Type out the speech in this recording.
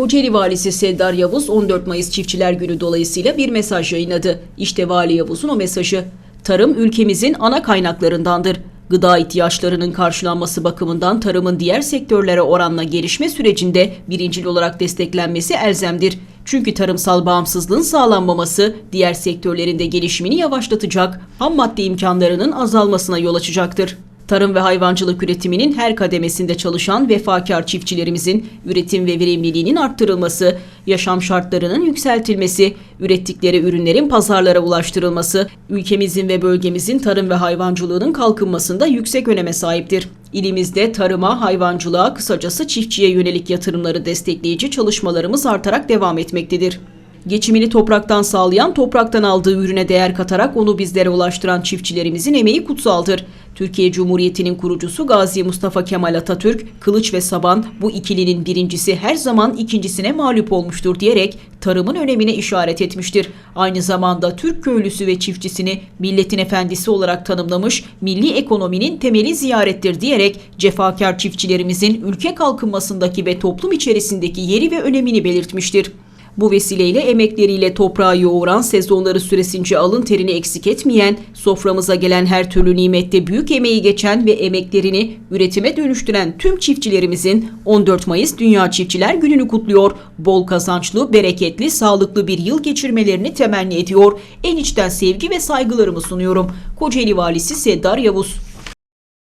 Kocaeli Valisi Seddar Yavuz 14 Mayıs Çiftçiler Günü dolayısıyla bir mesaj yayınladı. İşte Vali Yavuz'un o mesajı. Tarım ülkemizin ana kaynaklarındandır. Gıda ihtiyaçlarının karşılanması bakımından tarımın diğer sektörlere oranla gelişme sürecinde birincil olarak desteklenmesi elzemdir. Çünkü tarımsal bağımsızlığın sağlanmaması diğer sektörlerinde gelişimini yavaşlatacak, ham madde imkanlarının azalmasına yol açacaktır. Tarım ve hayvancılık üretiminin her kademesinde çalışan vefakar çiftçilerimizin üretim ve verimliliğinin arttırılması, yaşam şartlarının yükseltilmesi, ürettikleri ürünlerin pazarlara ulaştırılması, ülkemizin ve bölgemizin tarım ve hayvancılığının kalkınmasında yüksek öneme sahiptir. İlimizde tarıma, hayvancılığa, kısacası çiftçiye yönelik yatırımları destekleyici çalışmalarımız artarak devam etmektedir. Geçimini topraktan sağlayan, topraktan aldığı ürüne değer katarak onu bizlere ulaştıran çiftçilerimizin emeği kutsaldır. Türkiye Cumhuriyeti'nin kurucusu Gazi Mustafa Kemal Atatürk, Kılıç ve Saban bu ikilinin birincisi her zaman ikincisine mağlup olmuştur diyerek tarımın önemine işaret etmiştir. Aynı zamanda Türk köylüsü ve çiftçisini milletin efendisi olarak tanımlamış, milli ekonominin temeli ziyarettir diyerek cefakar çiftçilerimizin ülke kalkınmasındaki ve toplum içerisindeki yeri ve önemini belirtmiştir. Bu vesileyle emekleriyle toprağı yoğuran, sezonları süresince alın terini eksik etmeyen, soframıza gelen her türlü nimette büyük emeği geçen ve emeklerini üretime dönüştüren tüm çiftçilerimizin 14 Mayıs Dünya Çiftçiler Günü'nü kutluyor. Bol kazançlı, bereketli, sağlıklı bir yıl geçirmelerini temenni ediyor. En içten sevgi ve saygılarımı sunuyorum. Kocaeli Valisi Seddar Yavuz.